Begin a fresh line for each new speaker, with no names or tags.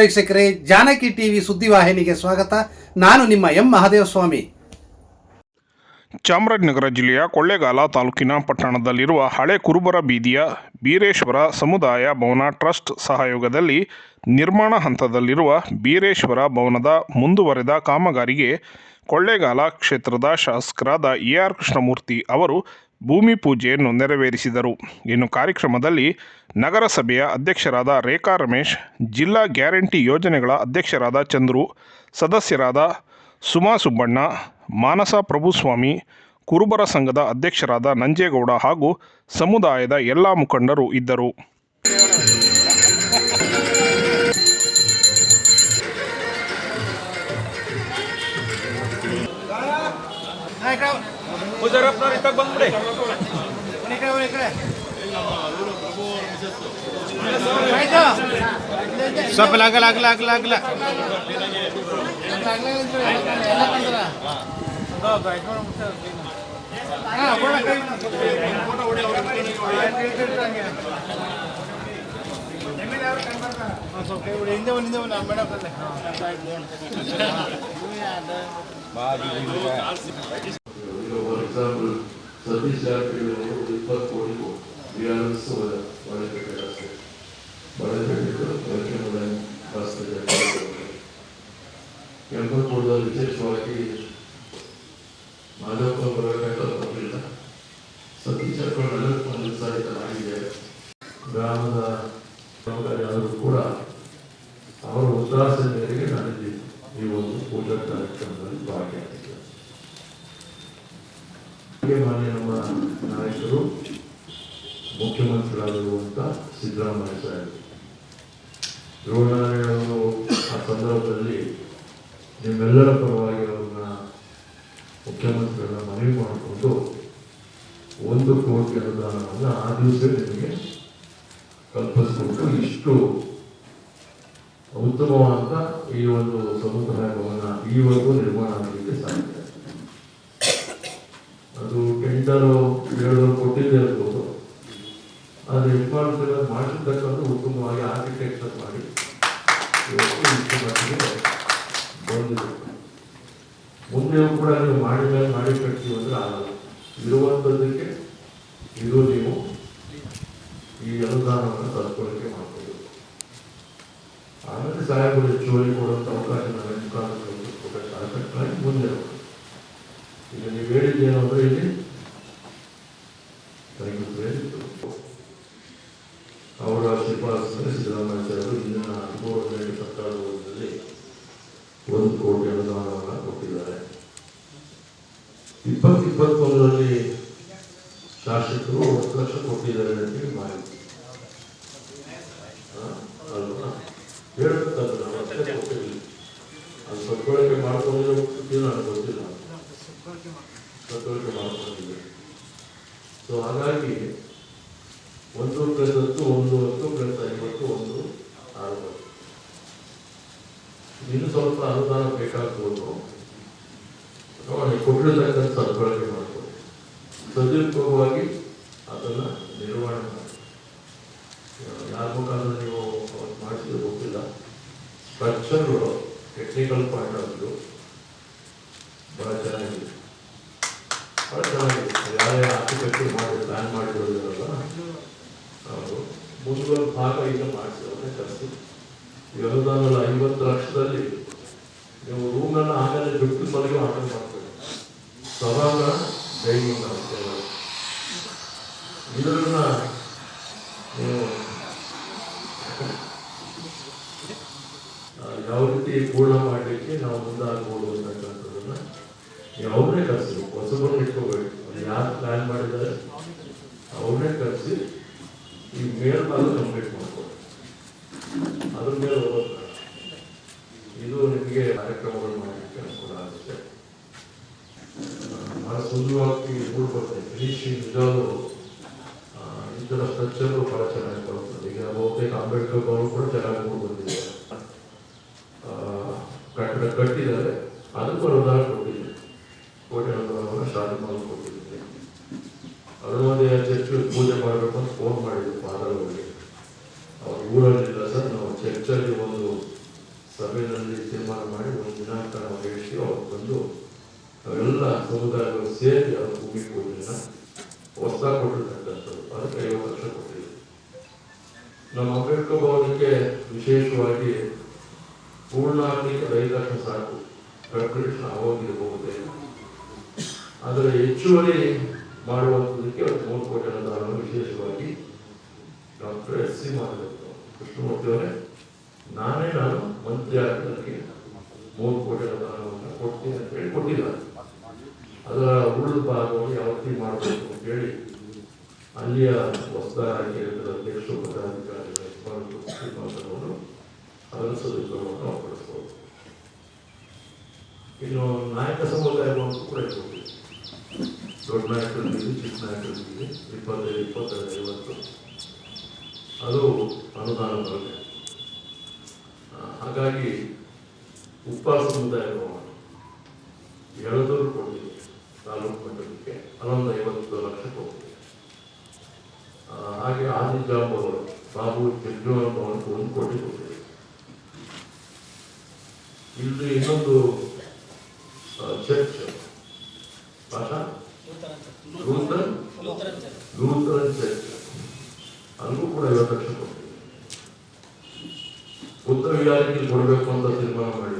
ವೀಕ್ಷಕರೇ, ಜಾನಕಿ ಟಿವಿ ಸುದ್ದಿವಾಹಿನಿಗೆ ಸ್ವಾಗತ. ನಾನು ನಿಮ್ಮ ಎಂ ಮಹಾದೇವಸ್ವಾಮಿ.
ಚಾಮರಾಜನಗರ ಜಿಲ್ಲೆಯ ಕೊಳ್ಳೇಗಾಲ ತಾಲೂಕಿನ ಪಟ್ಟಣದಲ್ಲಿರುವ ಹಳೆ ಕುರುಬರ ಬೀದಿಯ ಬೀರೇಶ್ವರ ಸಮುದಾಯ ಭವನ ಟ್ರಸ್ಟ್ ಸಹಯೋಗದಲ್ಲಿ ನಿರ್ಮಾಣ ಹಂತದಲ್ಲಿರುವ ಬೀರೇಶ್ವರ ಭವನದ ಮುಂದುವರೆದ ಕಾಮಗಾರಿಗೆ ಕೊಳ್ಳೇಗಾಲ ಕ್ಷೇತ್ರದ ಶಾಸಕರಾದ ಎ ಆರ್ ಕೃಷ್ಣಮೂರ್ತಿ ಅವರು ಭೂಮಿ ಪೂಜೆಯನ್ನು ನೆರವೇರಿಸಿದರು. ಇನ್ನು ಕಾರ್ಯಕ್ರಮದಲ್ಲಿ ನಗರಸಭೆಯ ಅಧ್ಯಕ್ಷರಾದ ರೇಖಾ ರಮೇಶ್, ಜಿಲ್ಲಾ ಗ್ಯಾರಂಟಿ ಯೋಜನೆಗಳ ಅಧ್ಯಕ್ಷರಾದ ಚಂದ್ರು, ಸದಸ್ಯರಾದ ಸುಮಾ ಸುಬ್ಬಣ್ಣ, ಮಾನಸ ಪ್ರಭುಸ್ವಾಮಿ, ಕುರುಬರ ಸಂಘದ ಅಧ್ಯಕ್ಷರಾದ ನಂಜೇಗೌಡ ಹಾಗೂ ಸಮುದಾಯದ ಎಲ್ಲ ಮುಖಂಡರು ಇದ್ದರು.
ಸ್ವಲ್ಪ ಆಗಲ್ಲ ಆಗಲ್ಲ ಆಗಲ್ಲ ಆಗಲ್ಲ ಹಿಂದೆ ಒಂದು ಹಿಂದೆ ಒಂದು ಮೇಡಮ್
ಈಗ ಫಾರ್ ಎಕ್ಸಾಂಪಲ್ ಸತೀಶ್ ಜಾರಕಿಹೊಳಿ ಅವರು ಇಪ್ಪತ್ತು ಕೋಟಿ ವಿ ಆರ್ ಎಸ್ ಒಳಗೆ ಅಷ್ಟೇ ಬಳಕೆಗಳು ಬಳಕೆ ಬಸ್ ಕೆಂಪನಪುರದಲ್ಲಿ ವಿಶೇಷವಾಗಿ ಮಾಧವಪ್ಪ ಬರಬೇಕಾದ ಸೊ ಸತೀಶ್ ಜಾರಕಿಹೊಳಿ ಒಂದು ಆಗಿದೆ ಗ್ರಾಮದ ಯಾರು ಕೂಡ ಅವರ ಉತ್ಸಾಹದ ಮೇರೆಗೆ ನನಗೆ ಈ ಒಂದು ಪೂಜಾ ಕಾರ್ಯಕ್ರಮದಲ್ಲಿ ಭಾಗಿಯಾಗಿದ್ದೆ ಹಾಗೆ ಮಾನ್ಯ ನಮ್ಮ ನಾಯಕರು ಮುಖ್ಯಮಂತ್ರಿಗಳಾಗಿರುವಂಥ ಸಿದ್ದರಾಮಯ್ಯ ಸಾಹೇಬರು ಅವರು ಆ ಸಂದರ್ಭದಲ್ಲಿ ನಿಮ್ಮೆಲ್ಲರ ಪರವಾಗಿ ಅವ್ರನ್ನ ಮುಖ್ಯಮಂತ್ರಿಗಳನ್ನ ಮನವಿ ಮಾಡಿಕೊಂಡು ಒಂದು ಕೋಟಿ ಅನುದಾನವನ್ನು ಆ ದಿವಸ ನಿಮಗೆ ಕಲ್ಪಿಸ್ಬಿಟ್ಟು ಇಷ್ಟು ಉತ್ತಮವಾದ ಈ ಒಂದು ಸಮುದಾಯ ಭವನ ಈವರೆಗೂ ನಿರ್ಮಾಣ ಆಗಲಿಕ್ಕೆ ಸಾಧ್ಯ. ಅದು ಟೆಂಡರು ಹೇಳಿದ್ರು ಕೊಟ್ಟಿದ್ದೇ ಇರ್ಬೋದು. ಆದರೆ ಇಂಪಾರ್ಟೆಂಟ್ ಮಾಡಿರ್ತಕ್ಕಂಥ ಉತ್ತಮವಾಗಿ ಆರ್ಕಿಟೆಕ್ಚರ್ ಮಾಡಿ ಇಷ್ಟು ಮಟ್ಟಿಗೆ ಬಂದಿದೆ. ಮುಂದೆ ಕೂಡ ನೀವು ಮಾಡಿದ ಮೇಲೆ ಮಾಡಿ ಕಟ್ತೀವಿ ಅಂದ್ರೆ ಆಗಲ್ಲ. ಇರುವಂಥದ್ದಕ್ಕೆ ಇದು ನೀವು ಈ ಅನುದಾನವನ್ನು ಸದ್ಬಳಕೆ ಮಾಡ್ಕೊಳ್ಳಿ ಸಾಹೇಬರು ಹೆಚ್ಚುವರಿ ಕೊಡುವಂಥ ಅವಕಾಶ ನಮ್ಮ ಮುಖಾಂತರ ಟ್ರೈ ಮುಂದೆ. ಈಗ ನೀವು ಹೇಳಿದ್ದೇನು ಅಂದರೆ ಇಲ್ಲಿ ನನಗೆ ಪ್ರೇರಿತು ಅವರ ಶಿಫಾರಸು ಸಿದ್ದರಾಮಯ್ಯ ಸಾಹೇಬರು ಇಂದಿನ ಹದಿಮೂರನೇ ಸರ್ಕಾರದಲ್ಲಿ ಒಂದು ಕೋಟಿ ಅನುದಾನವನ್ನು ಕೊಟ್ಟಿದ್ದಾರೆ. ಇಪ್ಪತ್ತು ಇಪ್ಪತ್ತೊಂದರಲ್ಲಿ ಶಾಸಕರು ಒಂದು ಲಕ್ಷ ಕೊಟ್ಟಿದ್ದಾರೆ ಅಂತೇಳಿ ಮಾಹಿತಿ. ಸದ್ಬಳಕೆ ಮಾಡ್ಕೊಂಡಿರೋ ನನಗೆ ಗೊತ್ತಿಲ್ಲ ಸದ್ಬಳಕೆ ಮಾಡ್ಕೊಂಡಿದ್ದೆ ಸೊ ಹಾಗಾಗಿ ಒಂದು ಪ್ಲಸ್ ಹತ್ತು ಒಂದು ಹತ್ತು ಪ್ಲಸ್ ಐವತ್ತು ಒಂದು ಅರವತ್ತು ಇನ್ನು ಸ್ವಲ್ಪ ಅನುದಾನ ಬೇಕಾಗ್ಬೋದು ಅಥವಾ ಕೊಟ್ಟಿರ್ತಕ್ಕಂಥ ಸದ್ಬಳಕೆ ಮಾಡ್ಕೊಳ್ಳಿ ಸದುಪಯೋಗವಾಗಿ ಅದನ್ನ ನಿರ್ವಹಣೆ ಮಾಡಿ ಯಾರ ಮುಖಾಂತರ ನೀವು ಮಾಡಿಸಿದ್ರೆ ಗೊತ್ತಿಲ್ಲ ಸ್ಟ್ರಕ್ಚರ್ಗಳು ಟೆಕ್ನಿಕಲ್ ಪಾಯಿಂಟ್ ಆಫ್ ವ್ಯೂ ಭಾಳ ಚೆನ್ನಾಗಿದೆ ಭಾಳ ಚೆನ್ನಾಗಿದೆ ಯಾರೇ ಆರ್ಕಿಟೆಕ್ಚರ್ ಮಾಡಿ ಪ್ಲಾನ್ ಮಾಡಿರೋದಿರಲ್ಲ ಅವರು ಮುಂದುವರೆದ ಭಾಗ ಈಗ ಮಾಡಿಸಿದ್ರೆ ಜಾಸ್ತಿ ಅನುದಾನದ ಐವತ್ತು ಲಕ್ಷದಲ್ಲಿ ನೀವು ರೂಮನ್ನು ಆಮೇಲೆ ಬಿಟ್ಟು ಮನೆಗೆ ಆರ್ಡರ್ ಮಾಡ್ತೀವಿ ಸವಾಲ ಡೈನಿಂಗ್ ಅಂತ ಇದನ್ನ ನೀವು ಯಾವ ರೀತಿ ಪೂರ್ಣ ಮಾಡಲಿಕ್ಕೆ ನಾವು ಮುಂದಾಗ್ಬೋದು ಅಂತಕ್ಕಂಥದ್ದನ್ನ ನೀವು ಅವ್ರನ್ನೇ ಕರೆಸಿದ್ರು ಹೊಸಬರನ್ನ ಇಟ್ಕೋಬೇಕು ಯಾರು ಪ್ಲಾನ್ ಮಾಡಿದ್ದಾರೆ, ಅವ್ರನ್ನೇ ಕರೆಸಿ ಈ ಮೇಲ್ಭಾಗ ಕಂಪ್ಲೀಟ್ ಮಾಡ್ಕೊಳ್ಳಿ. ಅದ್ರ ಮೇಲೆ ಹೋಗೋದು ಇದು ನಿಮಗೆ ಕಾರ್ಯಕ್ರಮಗಳು ಮಾಡಲಿಕ್ಕೆ ಅನುಕೂಲ ಆಗುತ್ತೆ. ಭಾಳ ಸುಂದರವಾಗಿ ಮೂಡ್ ಬರ್ತದೆ ಫಿನಿಶಿಂಗ್ ನಿಜವಾಗ್ಲೂ ಇದರ ಸ್ಟ್ರಕ್ಚರು ಬಹಳ ಚೆನ್ನಾಗಿ ಬರ್ತದೆ ಈಗ ಬಹುತೇಕ ಅಂಬೇಡ್ಕರ್ ಭವನ ಕೂಡ ಚೆನ್ನಾಗಿ ಮೂಡ್ ಬಂದಿದೆ ಆ, ಕಟ್ಟಡ ಕಟ್ಟಿದ್ದಾರೆ ಅದಕ್ಕೂ ಅನುದಾನ ಕೊಟ್ಟಿದೆ ಕೋಟಿ ಅನುದಾನವನ್ನು ಸ್ಟಾರ್ಟ್ ಮಾಡಿ ಕೊಟ್ಟಿದ್ದೀನಿ ಅರುಣೋದಯ ಚರ್ಚ್ ಪೂಜೆ ಮಾಡಬೇಕು ಅಂತ ಫೋನ್ ಮಾಡಿದ್ರು ಫಾದರ್ಗಳಿಗೆ ಅವ್ರ ಊರಲ್ಲಿಲ್ಲ ಸರ್, ನಾವು ಚರ್ಚಲ್ಲಿ ಒಂದು ಸಭೆಯಲ್ಲಿ ತೀರ್ಮಾನ ಮಾಡಿ ಒಂದು ದಿನಾಂಕ ನಾವು ಹೇಳ್ತೀವಿ ಅವ್ರು ಬಂದು ನಾವೆಲ್ಲ ಸಮುದಾಯಗಳು ಸೇರಿ ಅವ್ರ ಭೂಮಿ ಪೂಜೆನ ಹೊಸ ಕೊಟ್ಟಿರ್ತಕ್ಕಂಥದ್ದು ಅದಕ್ಕೆ ಐವತ್ತು ವರ್ಷ ಕೊಟ್ಟಿದ್ದೆ ನಮ್ಮ ಅಂಬೇಡ್ಕರ್ ಭವನಕ್ಕೆ ವಿಶೇಷವಾಗಿ ಪೂರ್ಣ ಆಗಲಿಕ್ಕೆ ಐದು ಲಕ್ಷ ಸಾಕು. ಪ್ರಿಪರೇಷನ್ ಆವಾಗಿರಬಹುದೇ? ಆದರೆ ಹೆಚ್ಚುವರಿ ಮಾಡುವಂಥದ್ದಕ್ಕೆ ಒಂದು ಮೂರು ಕೋಟಿ ಅನುದಾನವನ್ನು ವಿಶೇಷವಾಗಿ ಡಾಕ್ಟರ್ ಎಸ್ ಸಿ ಮಾಡಬೇಕು ಕೃಷ್ಣಮೂರ್ತಿ ಅವರೇ, ನಾನೇ ನಾನು ಮಂತ್ರಿ ಆಗಿದ್ದಕ್ಕೆ ಮೂರು ಕೋಟಿ ಅನುದಾನವನ್ನು ಕೊಡ್ತೀನಿ ಅಂತ ಹೇಳಿ ಕೊಟ್ಟಿಲ್ಲ ಅದರ ಉಳಿದ ಭಾಗವನ್ನು ಯಾವ ರೀತಿ ಮಾಡಬೇಕು ಅಂತ ಹೇಳಿ ಅಲ್ಲಿಯ ಹೊಸದಾಗಿ ಅಧ್ಯಕ್ಷರು ಪದಾಧಿಕಾರಿಗಳು ತೀರ್ಮಾನವನ್ನು ಅದನ್ನು ಸದುಪಯೋಗವನ್ನು ನಾವು ಪಡಿಸ್ಬೋದು ಇನ್ನು ನಾಯಕ ಸಮುದಾಯವನ್ನು ಕೂಡ ಇಟ್ಕೊಳ್ತೀವಿ. ದೊಡ್ಡ ನಾಯಕರಿದ್ದೀವಿ ಚಿಕ್ಕ ಇಪ್ಪತ್ತೈದು ಇಪ್ಪತ್ತೈದು, ಐವತ್ತು. ಅದು ಅನುದಾನ ಬರುತ್ತೆ ಹಾಗಾಗಿ ಉಪ್ಪಾರ ಸಮುದಾಯ ಎಳದೂರು ಕೊಡ್ತೀವಿ ತಾಲೂಕು ಮಟ್ಟಕ್ಕೆ ಹನ್ನೊಂದು ಐವತ್ತು ಲಕ್ಷ ಕೊಡ್ತೀವಿ ಹಾಗೆ ಆದಿಜಾಮ್ ಅವರು, ಬಾಬು ಜಗ್ಜೋನ್ ಭವನಕ್ಕೆ ಒಂದು ಕೋಟಿ ಕೊಡ್ತೀವಿ ಇಲ್ಲಿ ಇನ್ನೊಂದು ಆ, ಚರ್ಚ್ ಭಾಷಾ ಲೂಥರನ್ ಲೂಥರನ್ ಚರ್ಚ್ ಅಲ್ಲಿಗೂ ಕೂಡ ಐವತ್ತು ಲಕ್ಷ ಕೊಡ್ತೀವಿ ಉತ್ತರ ವಿಹಾರಕ್ಕೆ ಕೊಡಬೇಕು ಅಂತ ತೀರ್ಮಾನ ಮಾಡಿದ್ದೆ